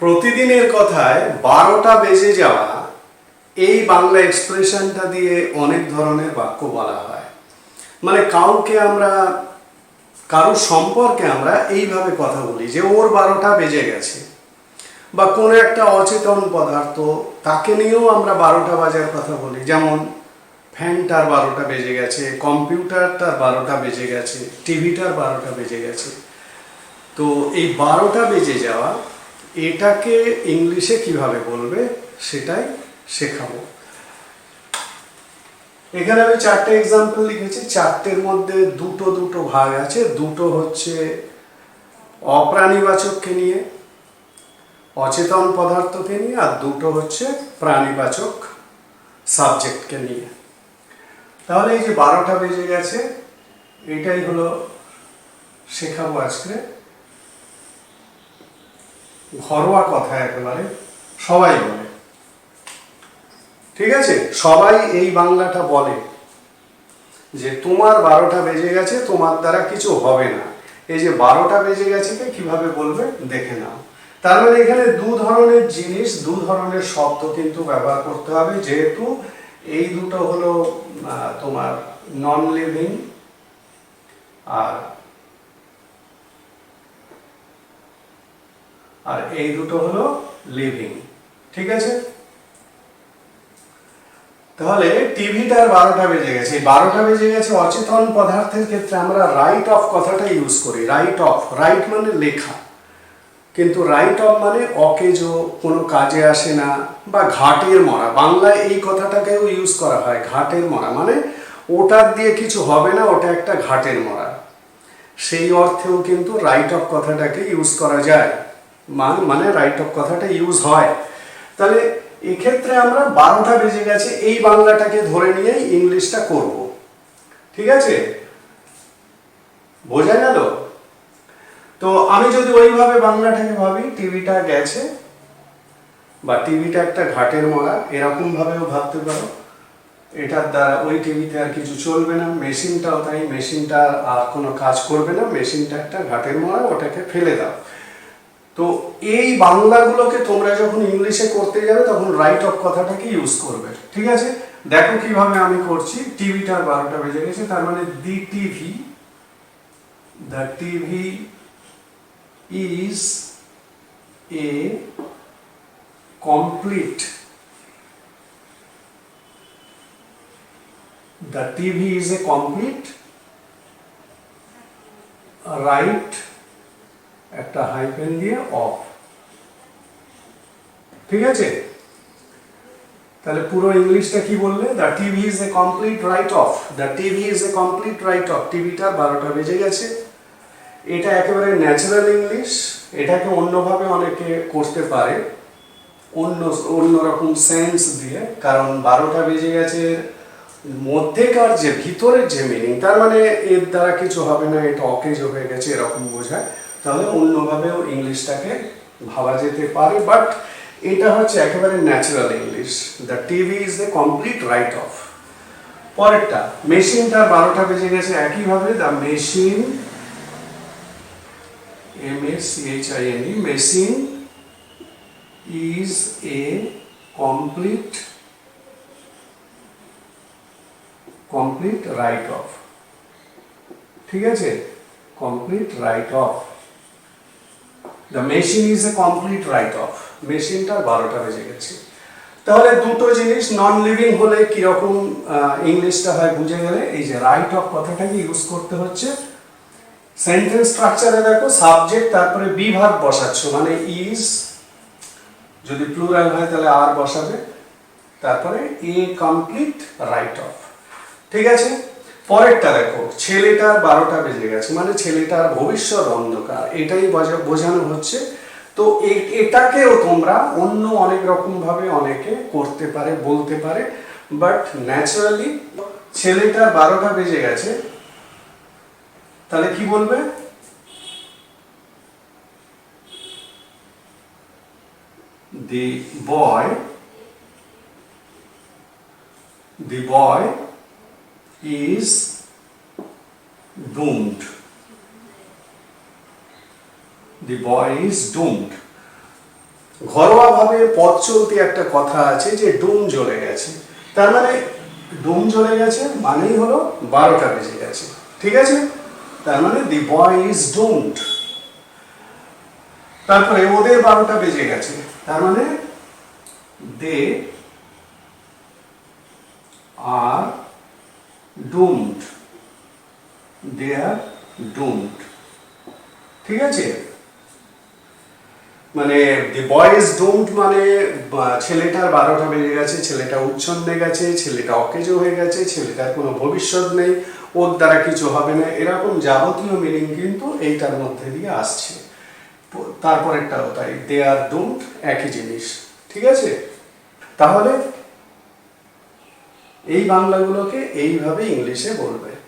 প্রতিদিনের কথায় বারোটা বেজে যাওয়া, এই বাংলা এক্সপ্রেশনটা দিয়ে অনেক ধরনের বাক্য বলা হয়। মানে কাউকে আমরা, কারোর সম্পর্কে আমরা এইভাবে কথা বলি যে ওর বারোটা বেজে গেছে বা কোনো একটা অচেতন পদার্থ তাকে নিয়েও আমরা বারোটা বাজার কথা বলি। যেমন ফ্যানটার বারোটা বেজে গেছে, কম্পিউটারটার বারোটা বেজে গেছে, টিভিটার বারোটা বেজে গেছে। তো এই বারোটা বেজে যাওয়া এটাকে ইংলিশে কীভাবে বলবে সেটাই শেখাবো। এখানে আমি চারটে এক্সাম্পল লিখেছি। চারটের মধ্যে দুটো দুটো ভাগ আছে। দুটো হচ্ছে অপ্রাণীবাচককে নিয়ে, অচেতন পদার্থকে নিয়ে, আর দুটো হচ্ছে প্রাণীবাচক সাবজেক্টকে নিয়ে। তাহলে এই যে বারোটা বেজে গেছে, এটাই হলো শেখাবো আজকে। ঘরোয়া কথা একেবারে সবাই বলে। ঠিক আছে? সবাই এই বাংলাটা বলে যে তোমার বারোটা বেজে গেছে, তোমার দ্বারা কিছু হবে না। এই যে বারোটা বেজে গেছে কীভাবে বলবে? দেখে নাও। তার মানে এখানে দু ধরনের জিনিস, দু ধরনের শব্দ কিন্তু ব্যবহার করতে হবে। যেহেতু এই দুটো হলো তোমার নন লিভিং আর আর এই দুটো হলো লিভিং ঠিক আছে? তাহলে টিভিটার বারোটা বেজে গেছে। এই বারোটা বেজে গেছে অচেতন পদার্থের ক্ষেত্রে আমরা রাইট অফ কথাটা ইউজ করি। রাইট অফ রাইট মানে লেখা। কিন্তু রাইট অফ মানে অকেজ, কোনো কাজে আসে না বা ঘাটের মরা। বাংলায় এই কথাটাকেও ইউজ করা হয়, ঘাটের মরা। মানে ওটার দিয়ে কিছু হবে না, ওটা একটা ঘাটের মরা। সেই অর্থেও কিন্তু রাইট অফ কথাটাকে ইউজ করা যায়। মান- রাইট অফ কথাটা ইউজ হয়। তাহলে এক্ষেত্রে আমরা বারোটা বেজে গেছে, এই বাংলাটাকে ধরে নিয়েই ইংলিশটা করব। ঠিক আছে? বোঝা গেল? তো আমি যদি ওইভাবে বাংলাটাকে ভাবি, টিভিটা গেছে বা টিভিটা একটা ঘাটের মরা এরকম ভাবেও ভাবতে পারো। এটার দ্বারা ওই টিভিতে আর কিছু চলবে না, মেশিনটাও তাই, মেশিনটা আর কোনো কাজ করবে না, মেশিনটা একটা ঘাটের মরা ওটাকে ফেলে দাও। তো এই বাংলাগুলোকে তোমরা যখন ইংলিশে করতে যাবে, তখন রাইট অফ কথাটাকে ইউজ করবে। ঠিক আছে? দেখো কীভাবে আমি করছি। টিভিটার বারোটা বেজে গেছে, তার মানে the TV the TV is a complete the TV is a complete write একটা হাইপেন দিয়ে অফ ঠিক আছে? তাহলে পুরো ইংলিশটা কি বললে? The TV is a complete write off the TV is a complete write off টিভিটা বারোটা বেজে গেছে। এটা একেবারে ন্যাচারাল ইংলিশ এটাকে অন্যভাবে অনেকে করতে পারে। অন্য অন্যরকম সেন্স দিয়ে। কারণ বারোটা বেজে গেছে। মধ্যেকার যে, ভিতরের যে মিনিং তার মানে এর দ্বারা কিছু হবে না, এটা অকেজ হয়ে গেছে, এরকম বোঝায়। তাহলে অন্যভাবেও ইংলিশটাকে ভাবা যেতে পারে বাট এটা হচ্ছে একেবারে natural English the TV is the complete write off পরেরটা মেশিনটা বারোটা বেজে গেছে একইভাবে the machine M S H I N E machine is a complete complete write off ঠিক আছে? Complete write off the machine is a complete write off মেশিনটার বারোটা বেজে গেছে। তাহলে দুটো জিনিস নন লিভিং হলে কীরকম ইংলিশটা হয় বুঝে গেলে? এই যে রাইট অফ কথাটাকে ইউজ করতে হচ্ছে? সেন্টেন্স স্ট্রাকচারে দেখো সাবজেক্ট তারপরে বি ভাগ বসাচ্ছ মানে ইজ যদি প্লুরাল হয় তাহলে আর বসাবে, তারপরে এ কমপ্লিট রাইট অফ ঠিক আছে? পরেরটা দেখো ছেলেটার বারোটা বেজে গেছে মানে ছেলেটার ভবিষ্যৎ অন্ধকার, এটাই বোঝা- বোঝানো হচ্ছে। তো এটাকেও তোমরা অন্য অনেক রকম ভাবে অনেকে করতে পারে, বলতে পারে বাট ন্যাচারালি ছেলেটার বারোটা বেজে গেছে, তাহলে কি বলবে? The boy the boy is doomed. The boy is doomed. ঘরোয়াভাবে পথ চলতি একটা কথা আছে যে ডুম জ্বলে গেছে। তার মানে ডুম জ্বলে গেছে মানেই হলো বারোটা বেজে গেছে। ঠিক আছে? তার মানে দি বয় ইজ ডুমড তারপরে ওদের বারোটা বেজে গেছে। তার মানে দে আর ডুমড দে আর ডুমড ঠিক আছে? মানে দি বয় ইজ ডুমড মানে ছেলেটার বারোটা বেজে গেছে, ছেলেটা উচ্ছন্দে গেছে, ছেলেটা অকেজ হয়ে গেছে, ছেলেটার কোনো ভবিষ্যৎ নেই, ওর দ্বারা কিছু হবে না, এরকম যাবতীয় মিনিং কিন্তু এইটার মধ্যে দিয়ে আসছে। তারপরেরটাও তাই দে আর ডুমড একই জিনিস। ঠিক আছে? তাহলে এই বাংলাগুলোকে এইভাবে ইংলিশে বলবে।